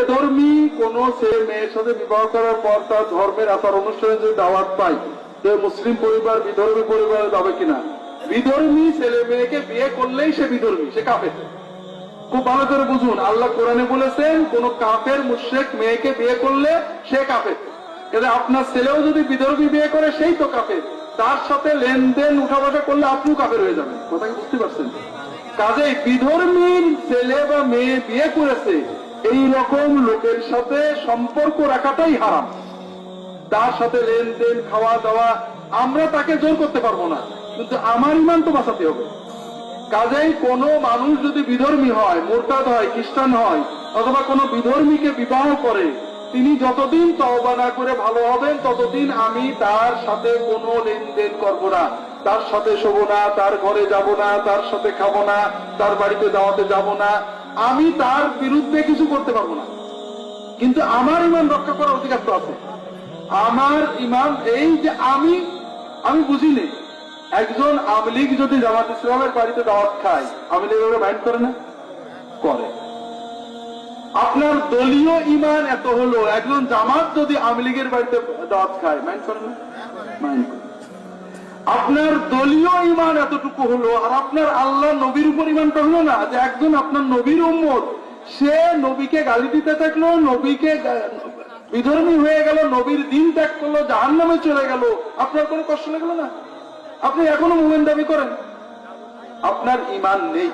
বেধর্মী কোন ছেলে মেয়ের সাথে বিবাহ করার পর তার ধর্মের আচার অনুষ্ঠানে যদি দাওয়াত পায় তো মুসলিম পরিবার, বিধর্মী পরিবারে যাবে কিনা? বিধর্মী ছেলে মেয়েকে বিয়ে করলেই সে বিধর্মী, সে কাফের। খুব ভালো করে বুঝুন, আল্লাহ কোরআনে বলেছেন, কোন কাফের, মুশ্রেক মেয়েকে বিয়ে করলে সে কাফের। কিন্তু আপনার ছেলেও যদি বিধর্মী বিয়ে করে, সেই তো কাফের। তার সাথে লেনদেন উঠা বসা করলে আপনিও কাফের হয়ে যাবেন। কথা বুঝতে পারছেন? কাজেই বিধর্মীর ছেলে বা মেয়ে বিয়ে করেছে এই রকম লোকের সাথে সম্পর্ক রাখাটাই হারাম। তার সাথে লেনদেন খাওয়া দাওয়া আমরা তাকে জোর করতে পারব না। কিন্তু আমার ইমান তো বাঁচাতে হবে। কাজেই কোনো মানুষ যদি বিধর্মী হয়, মোরতাদ হয়, খ্রিস্টান হয়, অথবা কোনো বিধর্মীকে বিবাহ করে, তিনি যতদিন তওবা না করে ভালো হবেন, ততদিন আমি তার সাথে কোনো লেনদেন করব না। তার সাথে শোবো না, তার ঘরে যাব না, তার সাথে খাব না, তার বাড়িতে দাওয়াতে যাব না। আমি তার বিরুদ্ধে কিছু করতে পারব না। কিন্তু আমার ইমান রক্ষা করার অধিকার তো আছে। আমার ইমান এই যে আমি আমি বুঝিনি। একজন আমলিগ যদি জামাত ইসলামের বাড়িতে দাওয়াত খায় আমলিগ ওরা মাইন্ড করে না? করে। আপনার দলীয় ইমান এত হলো, একজন জামাত যদি আমলিগের বাড়িতে দাওয়াত খায় মাইন্ড করে না? মাইন্ড করে। আপনার দলীয় ইমান এতটুকু হলো, আর আপনার আল্লাহ নবীর উপর ইমানটা হলো না, যে একজন আপনার নবীর উম্মত, সে নবীকে গালি দিতে থাকল, নবীকে বিধর্মী হয়ে গেল, নবীর দিন ত্যাগ করল জাহান নামে চলে গেল। আপনার কোনো কষ্ট লাগল না? আপনি এখনও মোমেন দাবি করেন? আপনার ইমান নেই।